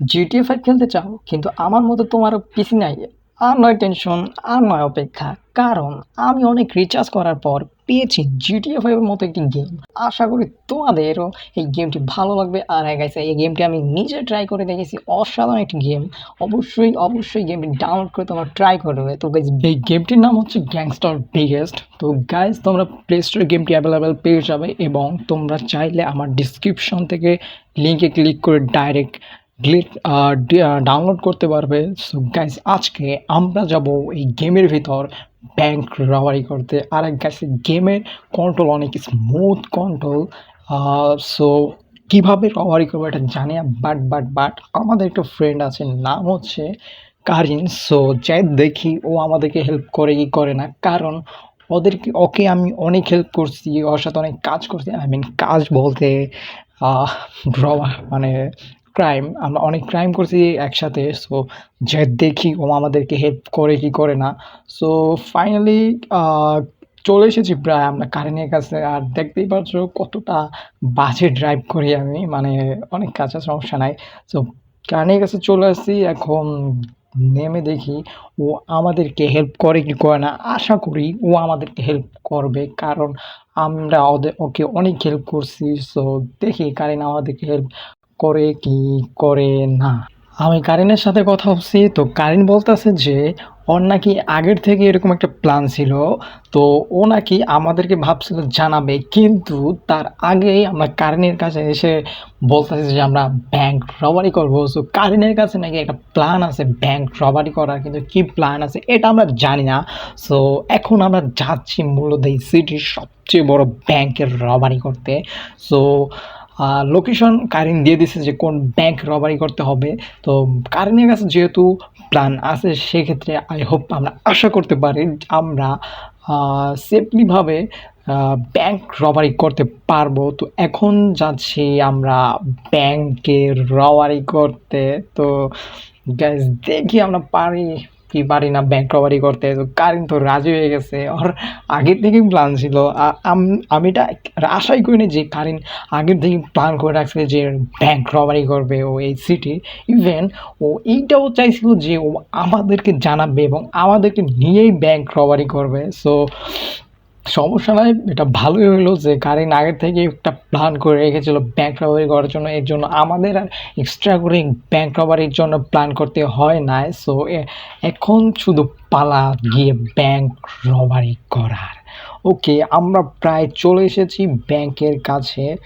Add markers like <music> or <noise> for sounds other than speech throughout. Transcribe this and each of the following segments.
GTA five খেলতে চাও, কিন্তু আমার মতো তোমারও পিসি নাই। আর নয় টেনশন আর নয় অপেক্ষা। কারণ আমি অনেক রিচার্জ করার পর পেয়েছি জিটিএ ফাইভের মতো একটি গেম আশা করি তোমাদেরও এই গেমটি ভালো লাগবে। আর হ্যাঁ এই গেমটি আমি নিজে ট্রাই করে দেখেছি। অসাধারণ একটি গেম অবশ্যই অবশ্যই গেমটি ডাউনলোড করে তোমরা ট্রাই করবে তো গাইজ এই গেমটির নাম হচ্ছে গ্যাংস্টার বিগেস্ট তো গাইজ তোমরা প্লে স্টোরে গেমটি অ্যাভেলেবেল পেয়ে যাবে এবং তোমরা চাইলে আমার ডিসক্রিপশন থেকে লিঙ্কে ক্লিক করে ডাইরেক্ট গ্লিট ডাউনলোড করতে পারবে। সো গাইজ আজকে আমরা যাব এই গেমের ভিতর ব্যাংক রবারি করতে। আর গাইজ গেমের কন্ট্রোল অনেক স্মুথ কন্ট্রোল সো কীভাবে রবারি করব এটা জানি বাট বাট বাট আমাদের একটা ফ্রেন্ড আছে, নাম হচ্ছে কারিন সো যাই দেখি, ও আমাদেরকে হেল্প করে কি করে না। কারণ, ওদেরকে, ওকে আমি অনেক হেল্প করছি, ওর সাথে অনেক কাজ করছি। আই মিন কাজ বলতে রবা মানে ক্রাইম আমরা অনেক ক্রাইম করছি একসাথে সো যে দেখি, ও আমাদেরকে হেল্প করে কি করে না সো ফাইনালি চলে এসেছি প্রায় আমরা কারেন্টের কাছে, আর দেখতেই পাচ্ছ কতটা বাজে ড্রাইভ করি আমি মানে অনেক কাছে সমস্যা নাই সো কারেন্টের কাছে চলে আসছি, এখন নেমে দেখি ও আমাদেরকে হেল্প করে কি করে না, আশা করি ও আমাদেরকে হেল্প করবে, কারণ আমরা ওদের, ওকে অনেক হেল্প করছি সো দেখি কারিন আমাদেরকে হেল্প করে কি করে না। আমি কারিনের সাথে কথা বলছি, তো কারিন বলতেছে যে, ওর নাকি আগের থেকে এরকম একটা প্ল্যান ছিল, তো ও নাকি আমাদেরকে ভাবছিল জানাবে, কিন্তু তার আগেই আমরা কারিনের কাছে এসে বলতেছি যে আমরা ব্যাংক রবারি করব। তো কারিনের কাছে নাকি একটা প্ল্যান আছে ব্যাংক রবারি করার, কিন্তু কি প্ল্যান আছে এটা আমরা জানি না। সো এখন আমরা যাচ্ছি মূলত এই সিটির সবচেয়ে বড় ব্যাংকের রবারি করতে। সো লোকেশন কারিন দিয়ে দিছে যে কোন ব্যাংক রবারি করতে হবে। তো কারিনের কাছে যেহেতু প্ল্যান আছে, সেক্ষেত্রে আই হোপ আমরা আশা করতে পারি আমরা সেফলিভাবে ব্যাংক রবারি করতে পারব। তো এখন যাচ্ছি আমরা ব্যাংকে রবারি করতে। তো গ্যাস দেখি আমরা পারি কি পারি না ব্যাংক রবারি করতে, তো কারিন তো রাজি হয়ে গেছে। ওর আগের থেকেই প্ল্যান ছিল। আমি এটা আশাই করিনি যে কারিন আগের থেকেই প্ল্যান করে রাখছে যে ব্যাংক রবারি করবে ও এই সিটি ইভেন ও এইটাও চাইছিল যে ও আমাদেরকে জানাবে এবং আমাদেরকে নিয়েই ব্যাংক রবারি করবে। সো সমস্যা নয় এটা ভালোই হলো যে কারিন আগের থেকে একটা প্ল্যান করে রেখেছিল ব্যাংক রবারি করার জন্য, এর জন্য আমাদের আর এক্সট্রা করে ব্যাংক রবারির জন্য প্ল্যান করতে হয় না সো এখন শুধু পালা গিয়ে ব্যাংক রবারি করার। ওকে আমরা প্রায় চলে এসেছি ব্যাংকের কাছে।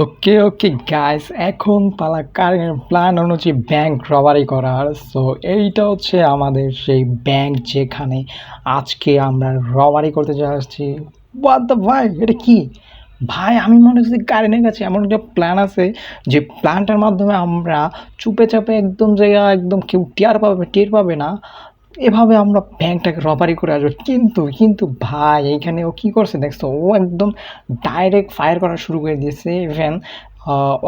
ওকে ওকে গাইস এখন পালা কারেন্ট প্ল্যান অনুযায়ী ব্যাংক রবারি করার। সো এইটা হচ্ছে আমাদের সেই ব্যাংক যেখানে আজকে আমরা রবারি করতে যাচ্ছি বাদ ভাই, এটা কি? ভাই, আমি মনে করছি কারেন্টের কাছে এমন একটা প্ল্যান আছে, যে প্ল্যানটার মাধ্যমে আমরা চুপে চাপে একদম জায়গা একদম কেউ টিয়ার পাবে টের পাবে না। এভাবে আমরা ব্যাংকটাকে রবারি করে আসব। কিন্তু কিন্তু ভাই এইখানে ও কী করছে দেখছ? ও একদম ডাইরেক্ট ফায়ার করা শুরু করে দিয়েছে। ইভেন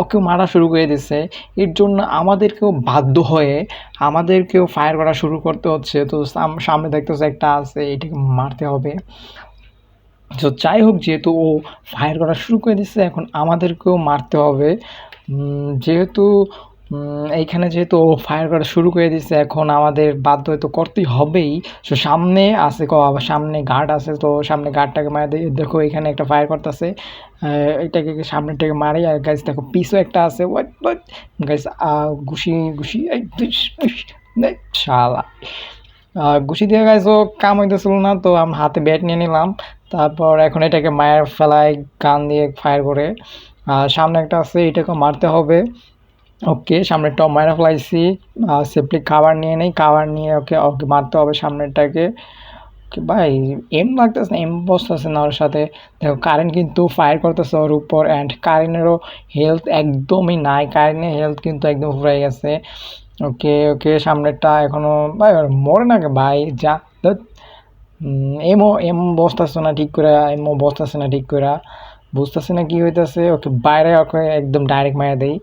ওকেও মারা শুরু করে দিয়েছে। এর জন্য আমাদেরকেও বাধ্য হয়ে আমাদেরকেও ফায়ার করা শুরু করতে হচ্ছে। তো সামনে দেখতেছে একটা আছে, এটাকে মারতে হবে। তো যাই হোক, যেহেতু ও ফায়ার করা শুরু করে দিচ্ছে এখন আমাদেরকেও মারতে হবে। যেহেতু এইখানে যেহেতু ফায়ার করা শুরু করে দিচ্ছে এখন আমাদের বাধ্য হয়তো করতেই হবেই। সো সামনে আছে সামনে গার্ড আছে, তো সামনে গার্ডটাকে দিয়ে, দেখো এখানে একটা ফায়ার করতেছে এটাকে সামনেটাকে মারে, আর গাছ দেখো পিসও একটা আছে। গাছ ঘুষি ঘুষি শালা। ঘুষি দিয়ে গাছ ও কাম হইতেছিল না, তো আমি হাতে ব্যাট নিয়ে নিলাম। তারপর এখন এটাকে মায়ের ফেলায় গান দিয়ে ফায়ার করে। আর সামনে একটা আছে এটাকে মারতে হবে। ওকে সামনেরটা মায়েরা ফেলাইছি। সেফলি খাবার নিয়ে নেই, খাবার নিয়ে ওকে ওকে মারতে হবে সামনেরটাকে। ভাই এম লাগতেছে না এম বসতেছে না ওর সাথে। দেখো কারেন্ট কিন্তু ফায়ার করতেছে ওর উপর অ্যান্ড কারেন্টেরও হেলথ একদমই নাই। কারেন্টের হেলথ কিন্তু একদম ফুরাই গেছে। ওকে ওকে, সামনেরটা এখনও ভাই মরে না ভাই, যা এমও এম বসতেছে না ঠিক করে এমও বসতেছে না ঠিক করে। বুঝতেছে না কি হইতেছে। ওকে, বাইরে ওকে একদম ডাইরেক্ট মারা দেই।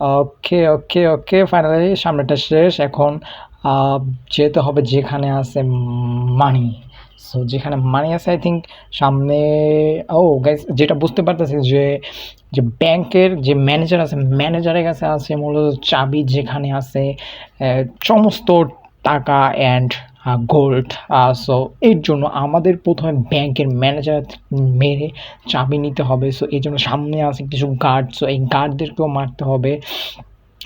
ওকে ওকে ওকে ফাইনালি সামনেটা শেষ। এখন যেতে হবে যেখানে আছে মানি সো যেখানে মানি আছে আই থিঙ্ক সামনে ও গাইজ যেটা বুঝতে পারতেছি যে যে ব্যাংকের যে ম্যানেজার আছে ম্যানেজারের কাছে আছে মূলত চাবি যেখানে আছে সমস্ত টাকা অ্যান্ড গোল্ড সো এর জন্য আমাদের প্রথমে ব্যাংকের ম্যানেজার মেরে চাবি নিতে হবে। সো এই জন্য সামনে আছে কিছু গার্ড সো এই গার্ডদেরকেও মারতে হবে।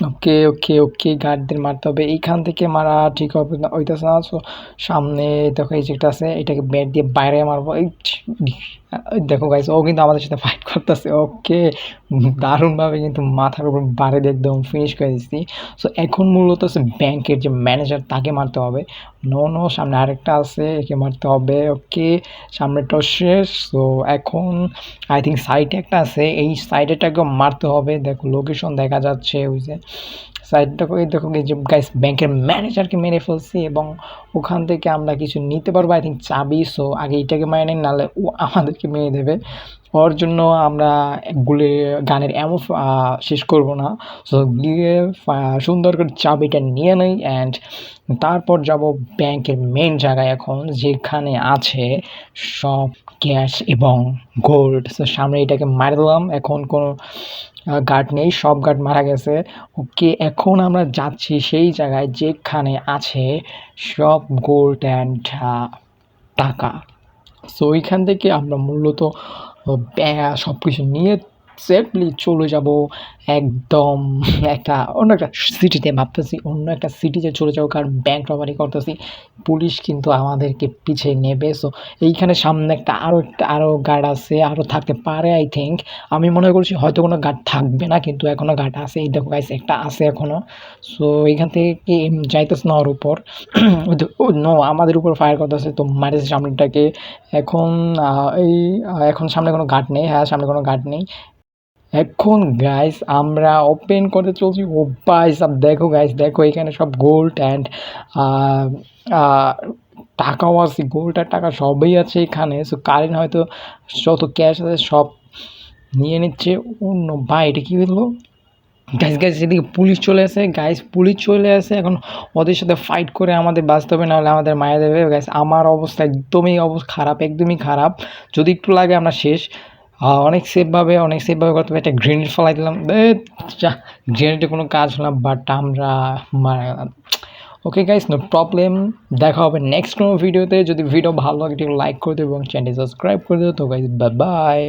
ওকে ওকে ওকে গার্ডদের মারতে হবে। এইখান থেকে মারা ঠিক হবে না ওইটা না। সো সামনে দেখো এই যেটা আছে, এটাকে ব্যাট দিয়ে বাইরে মারবো। এই দেখো গাইস ও কিন্তু আমাদের সাথে ফাইট করতেছে ওকে দারুণভাবে কিন্তু মাথার উপর দিয়ে একদম ফিনিশ করে দিচ্ছি সো এখন মূলত হচ্ছে ব্যাংকের যে ম্যানেজার তাকে মারতে হবে। নো নো সামনে আরেকটা আছে, একে মারতে হবে ওকে সামনেটাও শেষ। সো এখন আই থিঙ্ক সাইডে একটা আছে, এই সাইডেটাকে মারতে হবে। দেখো লোকেশন দেখা যাচ্ছে, ওই যে সাইডটা ওই দেখো, এই যে গাইস ব্যাংকের ম্যানেজারকে মেরে ফেলছি এবং ওখান থেকে আমরা কিছু নিতে পারব আই থিঙ্ক চাবি। সো আগে এটাকে মেরে নিন, নাহলে ও আমাদেরকে মেরে দেবে। ওর জন্য আমরা গুলি, গানের এমন শেষ করব না। সো গিয়ে সুন্দর করে চাবিটা নিয়ে নেই অ্যান্ড তারপর যাব ব্যাংকের মেন জায়গায় এখন, যেখানে আছে সব ক্যাশ এবং গোল্ড সো সামনে এটাকে মারে দিলাম। এখন কোনো গার্ড নেই, সব গার্ড মারা গেছে। ওকে এখন আমরা যাচ্ছি সেই জায়গায় যেখানে আছে সব গোল্ড অ্যান্ড টাকা। সো ওইখান থেকে আমরা মূলত সব কিছু নিয়ে সেফলি চলে যাব। একদম একটা অন্য একটা সিটিতে ভাবতেছি, অন্য একটা সিটিতে চলে যাও কারণ ব্যাংক রবারি করতেছি। পুলিশ কিন্তু আমাদেরকে পিছিয়ে নেবে। সো এইখানে সামনে একটা আরও একটা আরও গার্ড আছে আরও থাকতে পারে আই থিঙ্ক আমি মনে করছি হয়তো কোনো গার্ড থাকবে না, কিন্তু এখনও গার্ড আছে। এই দেখো গাইস একটা আছে এখনও সো এইখান থেকে যাইতেছে না ওর উপর। <clears throat> নো আমাদের উপর ফায়ার করতেছে। তো মারেছে সামনেটাকে এখন এই এখন সামনে কোনো গার্ড নেই। হ্যাঁ সামনে কোনো গার্ড নেই। এখন গাইস আমরা ওপেন করতে চলছি। ও ভাই সব, দেখো গাইস দেখো, এখানে সব গোল্ড অ্যান্ড টাকাও আছে। গোল্ড আর টাকা সবই আছে এখানে। সো কারেন্ট হয়তো যত ক্যাশ আছে সব নিয়ে নিচ্ছে। অন্য ভাই, এটা কী হলো? গাইস গাইস এদিকে পুলিশ চলে আসে। গাইস পুলিশ চলে আসে। এখন ওদের সাথে ফাইট করে আমাদের বাঁচতে হবে, নাহলে আমাদের মায়া দেবে। গাইস আমার অবস্থা একদমই অবস্থা খারাপ, একদমই খারাপ। যদি একটু লাগে আমরা শেষ। অনেক সেফভাবে অনেক সেফভাবে করতে একটা গ্রেনেড ফলাই দিলাম। গ্রেনেডে কোনো কাজ হলো বাট আমরা মারা গেলাম ওকে গাইস নো প্রবলেম দেখা হবে নেক্সট কোনো ভিডিওতে যদি ভিডিও ভালো লাগে লাইক করে দেবো এবং চ্যানেল সাবস্ক্রাইব করে দেবো তো বাই বাই